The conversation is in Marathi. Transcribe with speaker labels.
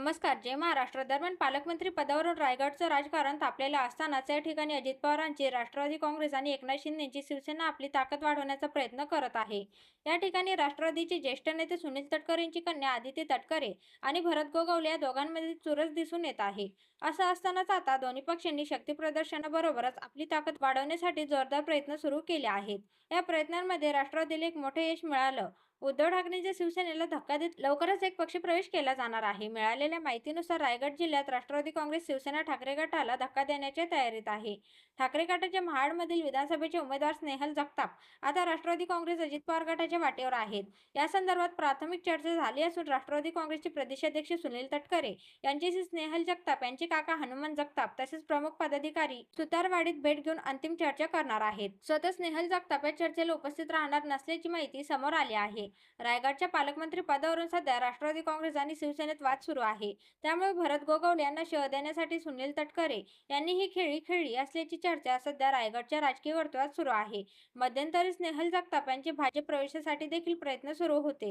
Speaker 1: नमस्कार जय महाराष्ट्र. दरम्यान पालकमंत्री पदावरून रायगडचं राजकारण तापलेलं असतानाच या ठिकाणी अजित पवारांची राष्ट्रवादी काँग्रेस आणि एकनाथ शिंदेची शिवसेना आपली ताकद वाढवण्याचा प्रयत्न करत आहे. या ठिकाणी राष्ट्रवादीचे ज्येष्ठ नेते सुनील तटकरे यांची कन्या आदित्य तटकरे आणि भरत गोगवले या दोघांमध्ये चुरस दिसून येत आहे. असं असतानाच आता दोन्ही पक्षांनी शक्ती प्रदर्शनाबरोबरच आपली ताकद वाढवण्यासाठी जोरदार प्रयत्न सुरू केले आहेत. या प्रयत्नांमध्ये राष्ट्रवादीला एक मोठे यश मिळालं. उद्धव ठाकरेंच्या शिवसेनेला धक्का देत लवकरच एक पक्षप्रवेश केला जाणार आहे. मिळालेल्या माहितीनुसार रायगड जिल्ह्यात राष्ट्रवादी काँग्रेस शिवसेना ठाकरे गटाला धक्का देण्याच्या तयारीत आहे. ठाकरे गटाच्या महाडमधील विधानसभेचे उमेदवार स्नेहल जगताप आता राष्ट्रवादी काँग्रेस अजित पवार गटाच्या वाटेवर आहेत. या संदर्भात प्राथमिक चर्चा झाली असून राष्ट्रवादी काँग्रेसचे प्रदेशाध्यक्ष सुनील तटकरे यांच्याशी स्नेहल जगताप यांचे काका हनुमान जगताप तसेच प्रमुख पदाधिकारी सुतारवाडीत भेट घेऊन अंतिम चर्चा करणार आहेत. स्वतः स्नेहल जगताप या चर्चेला उपस्थित राहणार नसल्याची माहिती समोर आली आहे. रायगडच्या पालकमंत्री पदावरून सध्या राष्ट्रवादी काँग्रेस आणि शिवसेनेत वाद सुरू आहे. त्यामुळे भरत गोगावले यांना शह देण्यासाठी सुनील तटकरे यांनी ही खेळी खेळली असल्याची चर्चा सध्या रायगडच्या राजकीय वर्तुळात सुरू आहे. मध्यंतरी स्नेहल जगताप यांचे भाजप प्रवेशासाठी देखील प्रयत्न सुरू होते.